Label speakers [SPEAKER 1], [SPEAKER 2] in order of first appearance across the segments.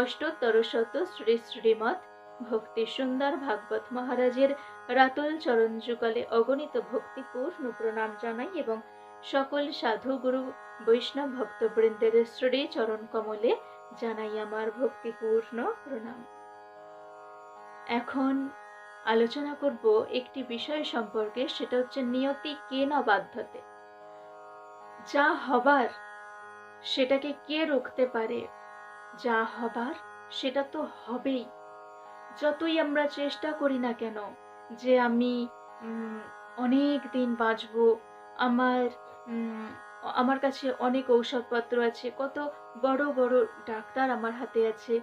[SPEAKER 1] অষ্টতরশত শ্রী শ্রীমৎ ভক্তি সুন্দর ভাগবত মহারাজের রাতুল অগণিত ভক্তিপূর্ণ প্রণাম জানাই এবং সকল বৈষ্ণব ভক্তবৃন্দের শ্রী চরণ কমলে জানাই আমার ভক্তিপূর্ণ প্রণাম এখন আলোচনা করব একটি বিষয় সম্পর্কে সেটা হচ্ছে নিয়তি কে না বাধ্যতে যা হবার সেটাকে কে রুখতে পারে যা হবার সেটা তো হবেই যতই আমরা চেষ্টা করি না কেন যে আমি অনেক দিন বাঁচব আমার আমার কাছে অনেক ঔষধপত্র আছে কত বড় বড় ডাক্তার আমার হাতে আছে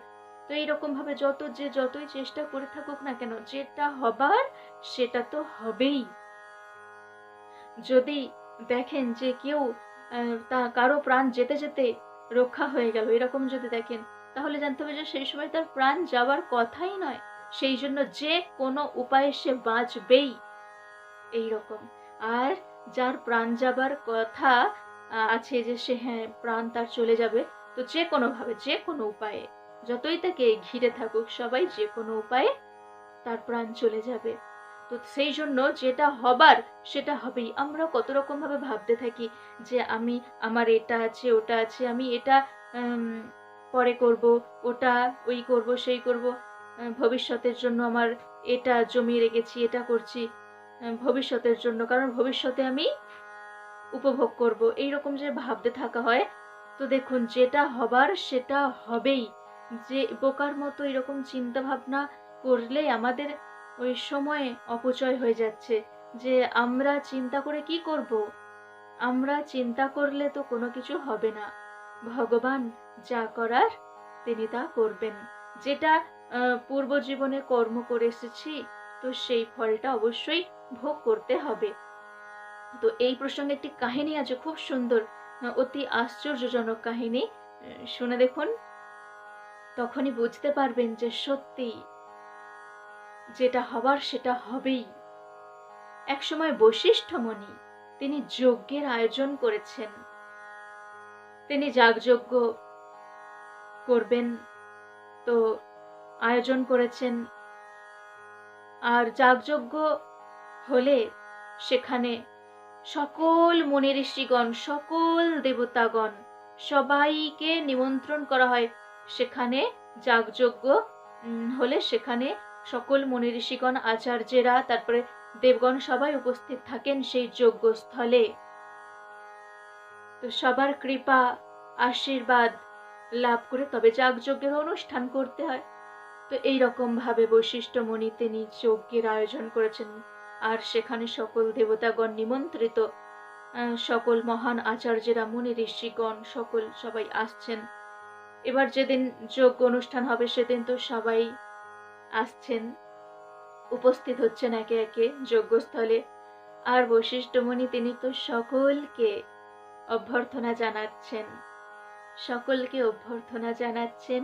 [SPEAKER 1] তো এইরকমভাবে যত যে যতই চেষ্টা করে থাকুক না কেন যেটা হবার সেটা তো হবেই যদি দেখেন যে কেউ তা কারো প্রাণ যেতে যেতে রক্ষা হয়ে গেল এরকম যদি দেখেন তাহলে জানতে হবে যে সেই সময় তার প্রাণ যাওয়ার কথাই নয় সেই জন্য যে কোনো উপায়ে সে বাঁচবেই এইরকম আর যার প্রাণ যাবার কথা আছে যে সে হ্যাঁ প্রাণ তার চলে যাবে তো যে কোনোভাবে যে কোনো উপায়ে যতই তাকে ঘিরে থাকুক সবাই যে কোনো উপায়ে তার প্রাণ চলে যাবে তো সেই জন্য যেটা হবার সেটা হবেই আমরা কত রকমভাবে ভাবতে থাকি যে আমি আমার এটা আছে ওটা আছে আমি এটা পরে করব ওটা ওই করব সেই করব ভবিষ্যতের জন্য আমার এটা জমিয়ে রেখেছি এটা করছি ভবিষ্যতের জন্য কারণ ভবিষ্যতে আমি উপভোগ করব এই রকম যে ভাবতে থাকা হয় তো দেখুন যেটা হবার সেটা হবেই যে বোকার মতো এরকম চিন্তা ভাবনা করলে আমাদের ওই সময়ে অপচয় হয়ে যাচ্ছে যে আমরা চিন্তা করে কি করব আমরা চিন্তা করলে তো কোনো কিছু হবে না ভগবান যা করার তিনি তা করবেন যেটা পূর্ব জীবনে কর্ম করে এসেছি তো সেই ফলটা অবশ্যই ভোগ করতে হবে তো এই প্রসঙ্গে একটি কাহিনী আছে খুব সুন্দর অতি আশ্চর্যজনক কাহিনী শুনে দেখুন তখনই বুঝতে পারবেন যে সত্যি যেটা হবার সেটা হবেই একসময় বৈশিষ্ট্যমণি তিনি যজ্ঞের আয়োজন করেছেন তিনি যাগযজ্ঞ করবেন তো আয়োজন করেছেন আর যাগযজ্ঞ হলে সেখানে সকল মুনি ঋষিগণ সকল দেবতাগণ সবাইকে নিমন্ত্রণ করা হয় সেখানে যাগযজ্ঞ হলে সেখানে সকল মুনি ঋষিগণ আচার্যেরা তারপরে দেবগণ সবাই উপস্থিত থাকেন সেই যোগ্য স্থলে তো সবার কৃপা আশীর্বাদ লাভ করে তবে যাগযজ্ঞের অনুষ্ঠান করতে হয় তো এই ভাবে বৈশিষ্ট্য মণি তিনি যজ্ঞের আয়োজন করেছেন আর সেখানে সকল দেবতাগণ নিমন্ত্রিত সকল মহান আচার্যেরা মুনি ঋষিগণ সকল সবাই আসছেন এবার যেদিন যোগ্য অনুষ্ঠান হবে সেদিন তো সবাই আসছেন উপস্থিত হচ্ছেন একে একে যজ্ঞস্থলে আর বৈশিষ্ট্যমণি তিনি তো সকলকে অভ্যর্থনা জানাচ্ছেন সকলকে অভ্যর্থনা জানাচ্ছেন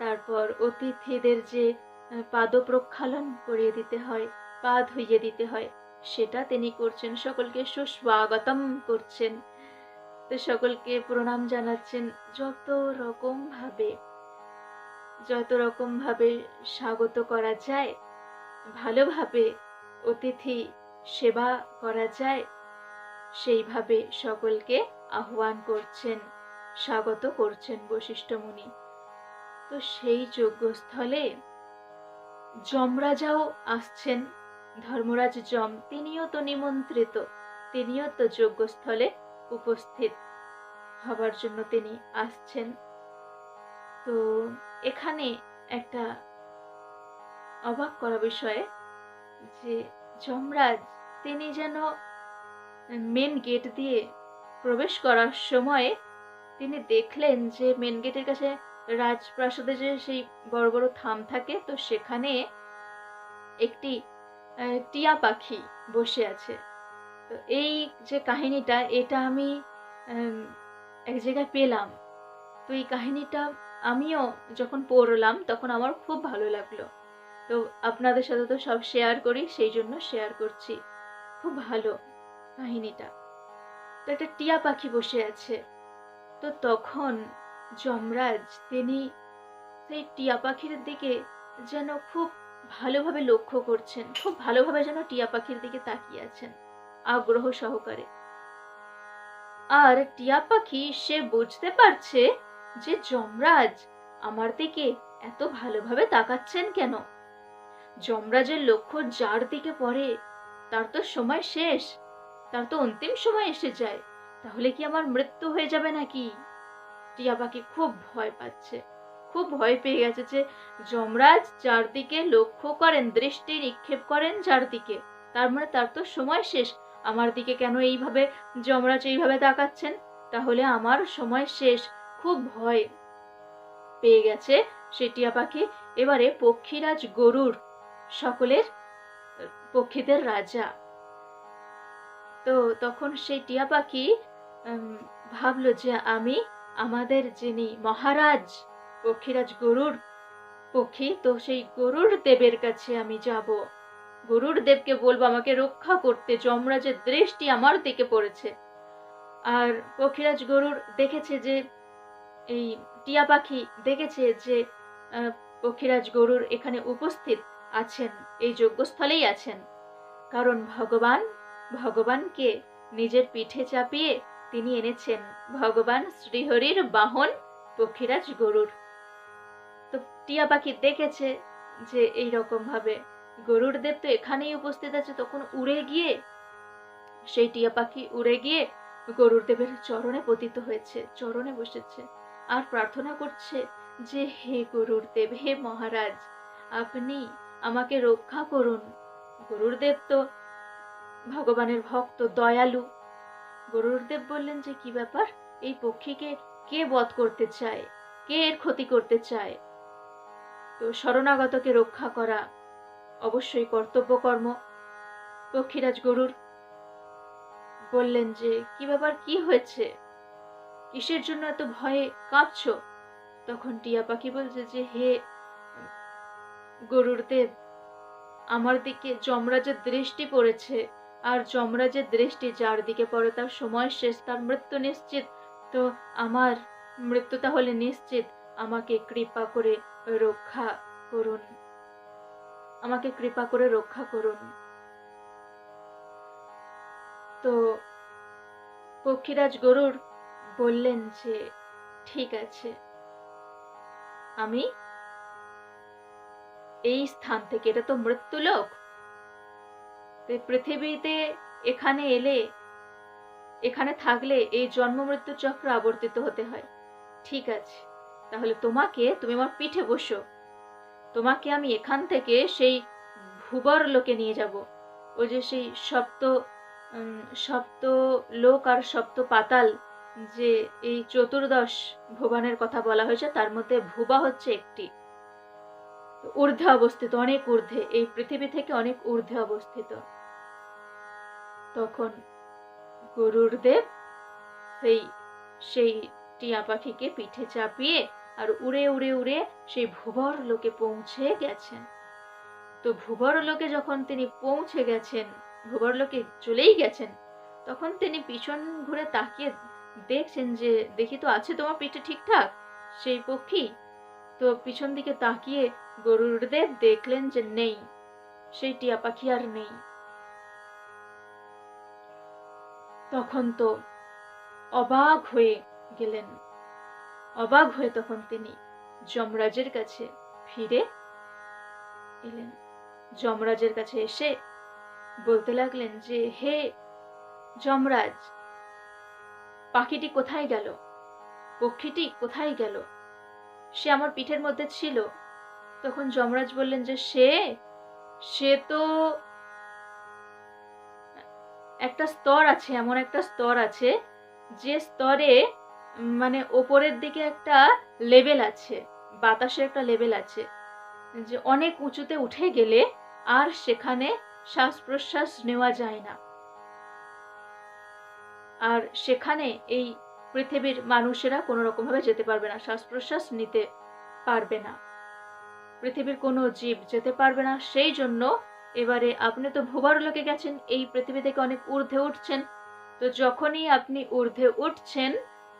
[SPEAKER 1] তারপর অতিথিদের যে পাদ প্রক্ষালন করিয়ে দিতে হয় পা ধুইয়ে দিতে হয় সেটা তিনি করছেন সকলকে সুস্বাগতম করছেন তো সকলকে প্রণাম জানাচ্ছেন যত রকমভাবে যত রকমভাবে স্বাগত করা যায় ভালোভাবে অতিথি সেবা করা যায় সেইভাবে সকলকে আহ্বান করছেন স্বাগত করছেন বশিষ্ঠ মুনি তো সেই যজ্ঞস্থলে যমরাজাও আসছেন ধর্মরাজ যম তিনিও তো নিমন্ত্রিত তিনিও তো যজ্ঞস্থলে উপস্থিত হবার জন্য তিনি আসছেন তো এখানে একটা অবাক করা বিষয়ে যে যমরাজ তিনি যেন মেন গেট দিয়ে প্রবেশ করার সময়ে তিনি দেখলেন যে মেন গেটের কাছে রাজপ্রাসাদে যে সেই বড় বড় থাম থাকে তো সেখানে একটি টিয়া পাখি বসে আছে তো এই যে কাহিনীটা এটা আমি এক জায়গায় পেলাম তো এই কাহিনীটা আমিও যখন পড়লাম তখন আমার খুব ভালো লাগলো তো আপনাদের সাথে তো সব শেয়ার করি সেই জন্য শেয়ার করছি খুব ভালো কাহিনীটা তো একটা টিয়া পাখি বসে আছে তো তখন যমরাজ তিনি সেই টিয়া পাখির দিকে যেন খুব ভালোভাবে লক্ষ্য করছেন খুব ভালোভাবে যেন টিয়া পাখির দিকে তাকিয়ে আছেন আগ্রহ সহকারে আর টিয়া পাখি সে বুঝতে পারছে যে যমরাজ আমার দিকে এত ভালোভাবে তাকাচ্ছেন কেন যমরাজের লক্ষ্য যার দিকে পড়ে তার তো সময় শেষ তার তো অন্তিম সময় এসে যায় তাহলে কি আমার মৃত্যু হয়ে যাবে নাকি টিয়া পাখি খুব ভয় পাচ্ছে খুব ভয় পেয়ে গেছে যে যমরাজ যার দিকে লক্ষ্য করেন দৃষ্টি নিক্ষেপ করেন যার দিকে তার মানে তার তো সময় শেষ আমার দিকে কেন এইভাবে যমরাজ এইভাবে তাকাচ্ছেন তাহলে আমার সময় শেষ খুব ভয় পেয়ে গেছে সে টিয়া পাখি এবারে পক্ষীরাজ গরুর সকলের পক্ষীদের রাজা তো তখন সেই টিয়া পাখি ভাবলো যে আমি আমাদের যিনি মহারাজ পক্ষীরাজ গরুর পক্ষী তো সেই গরুর দেবের কাছে আমি যাব গরুর দেবকে বলবো আমাকে রক্ষা করতে যমরাজের দৃষ্টি আমার দিকে পড়েছে আর পক্ষীরাজ গরুর দেখেছে যে এই টিয়া পাখি দেখেছে যে পক্ষীরাজ গরুর এখানে উপস্থিত আছেন এই যজ্ঞস্থলেই আছেন কারণ ভগবান ভগবানকে নিজের পিঠে চাপিয়ে তিনি এনেছেন ভগবান শ্রীহরির বাহন পক্ষীরাজ গরুর তো টিয়া পাখি দেখেছে যে এই ভাবে গরুর দেব তো এখানেই উপস্থিত আছে তখন উড়ে গিয়ে সেই টিয়া পাখি উড়ে গিয়ে গরুর দেবের চরণে পতিত হয়েছে চরণে বসেছে আর প্রার্থনা করছে যে হে গুরুর দেব হে মহারাজ আপনি আমাকে রক্ষা করুন দেব তো ভগবানের ভক্ত দয়ালু গুরুর দেব বললেন যে কি ব্যাপার এই পক্ষীকে কে বধ করতে চায় কে এর ক্ষতি করতে চায় তো শরণাগতকে রক্ষা করা অবশ্যই কর্তব্য কর্ম পক্ষীরাজ গরুর বললেন যে কি ব্যাপার কি হয়েছে কিসের জন্য এত ভয়ে কাঁদছ তখন টিয়া পাখি বলছে যে হে গরুর দেব আমার দিকে যমরাজের দৃষ্টি পড়েছে আর যমরাজের দৃষ্টি যার দিকে পড়ে তার সময় শেষ তার মৃত্যু নিশ্চিত তো আমার মৃত্যু তাহলে নিশ্চিত আমাকে কৃপা করে রক্ষা করুন আমাকে কৃপা করে রক্ষা করুন তো পক্ষীরাজ গরুর বললেন যে ঠিক আছে আমি এই স্থান থেকে এটা তো মৃত্যুলোক পৃথিবীতে এখানে এলে এখানে থাকলে এই জন্ম মৃত্যু চক্র আবর্তিত হতে হয় ঠিক আছে তাহলে তোমাকে তুমি আমার পিঠে বসো তোমাকে আমি এখান থেকে সেই ভুবর লোকে নিয়ে যাব ওই যে সেই সপ্ত সপ্ত লোক আর সপ্ত পাতাল যে এই চতুর্দশ ভুবনের কথা বলা হয়েছে তার মধ্যে ভুবা হচ্ছে একটি ঊর্ধ্বে অবস্থিত অনেক ঊর্ধ্বে এই পৃথিবী থেকে অনেক ঊর্ধ্বে অবস্থিত তখন গরুর দেব সেই সেই টিয়া পাখিকে পিঠে চাপিয়ে আর উড়ে উড়ে উড়ে সেই ভুবর লোকে পৌঁছে গেছেন তো ভুবর লোকে যখন তিনি পৌঁছে গেছেন ভুবর লোকে চলেই গেছেন তখন তিনি পিছন ঘুরে তাকিয়ে দেখছেন যে দেখি তো আছে তোমার পিঠে ঠিকঠাক সেই পক্ষী তো পিছন দিকে তাকিয়ে গরুরদের দেখলেন যে নেই সেই টিয়া পাখি আর নেই তখন তো অবাক হয়ে গেলেন অবাক হয়ে তখন তিনি যমরাজের কাছে ফিরে এলেন যমরাজের কাছে এসে বলতে লাগলেন যে হে যমরাজ পাখিটি কোথায় গেল পক্ষীটি কোথায় গেল সে আমার পিঠের মধ্যে ছিল তখন যমরাজ বললেন যে সে সে তো একটা স্তর আছে এমন একটা স্তর আছে যে স্তরে মানে ওপরের দিকে একটা লেভেল আছে বাতাসের একটা লেভেল আছে যে অনেক উঁচুতে উঠে গেলে আর সেখানে শ্বাস প্রশ্বাস নেওয়া যায় না আর সেখানে এই পৃথিবীর মানুষেরা কোনো রকমভাবে যেতে পারবে না শ্বাস প্রশ্বাস নিতে পারবে না পৃথিবীর কোনো জীব যেতে পারবে না সেই জন্য এবারে আপনি তো ভূবারলোকে গেছেন এই পৃথিবী থেকে অনেক ঊর্ধ্বে উঠছেন তো যখনই আপনি ঊর্ধ্বে উঠছেন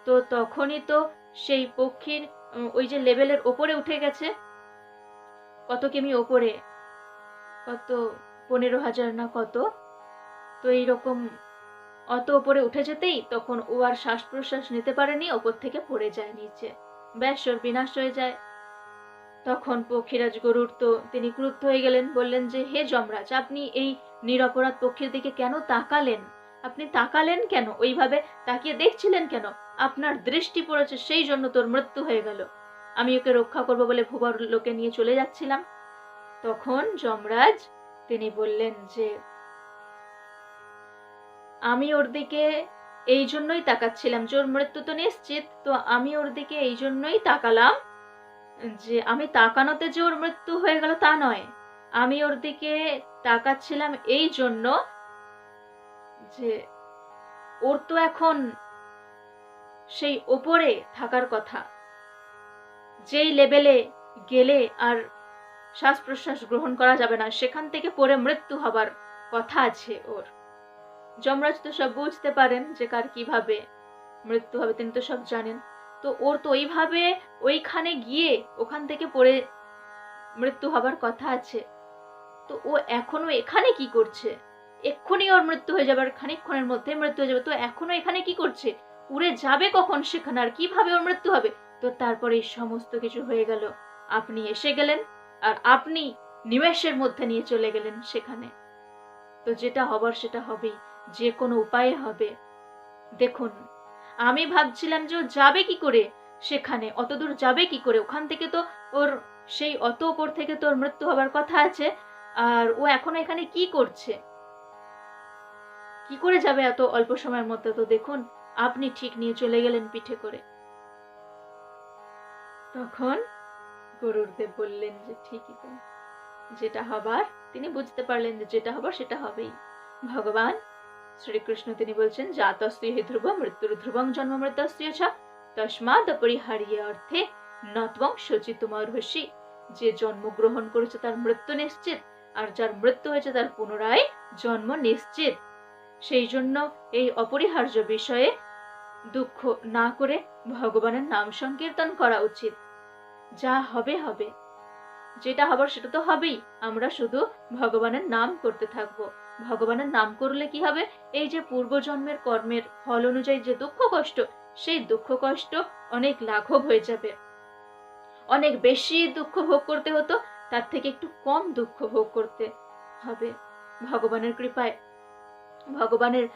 [SPEAKER 1] তো তখনই তো সেই পক্ষীর ওই যে লেভেলের ওপরে উঠে গেছে কত কিমি ওপরে কত পনেরো হাজার না কত তো এইরকম অত ওপরে উঠে যেতেই তখন ও আর শ্বাস প্রশ্বাস নিতে পারেনি ওপর থেকে পড়ে যায় নিচে ব্যাস ওর বিনাশ হয়ে যায় তখন পক্ষীরাজ গরুর তো তিনি ক্রুদ্ধ হয়ে গেলেন বললেন যে হে যমরাজ আপনি এই নিরপরাধ পক্ষীর দিকে কেন তাকালেন আপনি তাকালেন কেন ওইভাবে তাকিয়ে দেখছিলেন কেন আপনার দৃষ্টি পড়েছে সেই জন্য তোর মৃত্যু হয়ে গেল আমি ওকে রক্ষা করব বলে ভুবর লোকে নিয়ে চলে যাচ্ছিলাম তখন যমরাজ তিনি বললেন যে আমি ওর দিকে এই জন্যই তাকাচ্ছিলাম যে ওর মৃত্যু তো নিশ্চিত তো আমি ওর দিকে এই জন্যই তাকালাম যে আমি তাকানোতে যে ওর মৃত্যু হয়ে গেল তা নয় আমি ওর দিকে তাকাচ্ছিলাম এই জন্য যে ওর তো এখন সেই ওপরে থাকার কথা যেই লেভেলে গেলে আর শ্বাস প্রশ্বাস গ্রহণ করা যাবে না সেখান থেকে পরে মৃত্যু হবার কথা আছে ওর যমরাজ তো সব বুঝতে পারেন যে কার কিভাবে মৃত্যু হবে তিনি তো সব জানেন তো ওর তো ওইভাবে ওইখানে গিয়ে ওখান থেকে পড়ে মৃত্যু হবার কথা আছে তো ও এখনো এখানে কি করছে এক্ষুনি ওর মৃত্যু হয়ে যাবে আর খানিকক্ষণের মধ্যে মৃত্যু হয়ে যাবে তো এখনো এখানে কি করছে উড়ে যাবে কখন সেখানে আর কিভাবে ওর মৃত্যু হবে তো তারপরে এই সমস্ত কিছু হয়ে গেল আপনি এসে গেলেন আর আপনি নিমেষের মধ্যে নিয়ে চলে গেলেন সেখানে তো যেটা হবার সেটা হবেই যে কোনো উপায়ে হবে দেখুন আমি ভাবছিলাম যে ও যাবে কি করে সেখানে অতদূর যাবে কি করে ওখান থেকে তো ওর সেই অত ওপর থেকে তোর মৃত্যু হবার কথা আছে আর ও এখন এখানে কি করছে কি করে যাবে এত অল্প সময়ের মধ্যে তো দেখুন আপনি ঠিক নিয়ে চলে গেলেন পিঠে করে তখন গরুরদেব বললেন যে ঠিকই তো যেটা হবার তিনি বুঝতে পারলেন যে যেটা হবার সেটা হবেই ভগবান শ্রীকৃষ্ণ তিনি বলছেন জাতস্ত্রী হে ধ্রুব মৃত্যুর ধ্রুবং জন্ম মৃতস্ত্রী আছা তস্মাদ অপরিহারিয়ে অর্থে নতবং নত্বং তোমার হসি যে জন্মগ্রহণ করেছে তার মৃত্যু নিশ্চিত আর যার মৃত্যু হয়েছে তার পুনরায় জন্ম নিশ্চিত সেই জন্য এই অপরিহার্য বিষয়ে দুঃখ না করে ভগবানের নাম সংকীর্তন করা উচিত যা হবে হবে যেটা হবার সেটা তো হবেই আমরা শুধু ভগবানের নাম করতে থাকবো ভগবানের নাম করলে কি হবে এই যে পূর্বজন্মের কর্মের ফল অনুযায়ী যে দুঃখ কষ্ট সেই দুঃখ কষ্ট অনেক লাঘব হয়ে যাবে অনেক বেশি দুঃখ ভোগ করতে হতো তার থেকে একটু কম দুঃখ ভোগ করতে হবে ভগবানের কৃপায় ভগবানের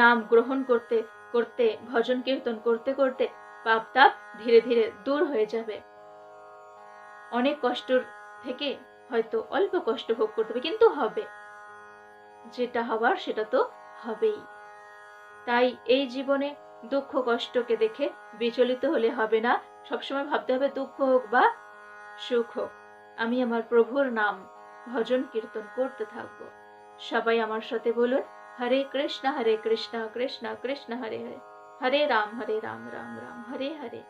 [SPEAKER 1] নাম গ্রহণ করতে করতে ভজন কীর্তন করতে করতে পাপ তাপ ধীরে ধীরে দূর হয়ে যাবে অনেক কষ্টর থেকে হয়তো অল্প কষ্ট ভোগ করতে হবে কিন্তু হবে যেটা হবার সেটা তো হবেই তাই এই জীবনে দুঃখ কষ্টকে দেখে বিচলিত হলে হবে না সবসময় ভাবতে হবে দুঃখ হোক বা সুখ হোক আমি আমার প্রভুর নাম ভজন কীর্তন করতে থাকব সবাই আমার সাথে বলুন হরে কৃষ্ণ হরে কৃষ্ণ কৃষ্ণ কৃষ্ণ হরে হরে হরে রাম হরে রাম রাম রাম হরে হরে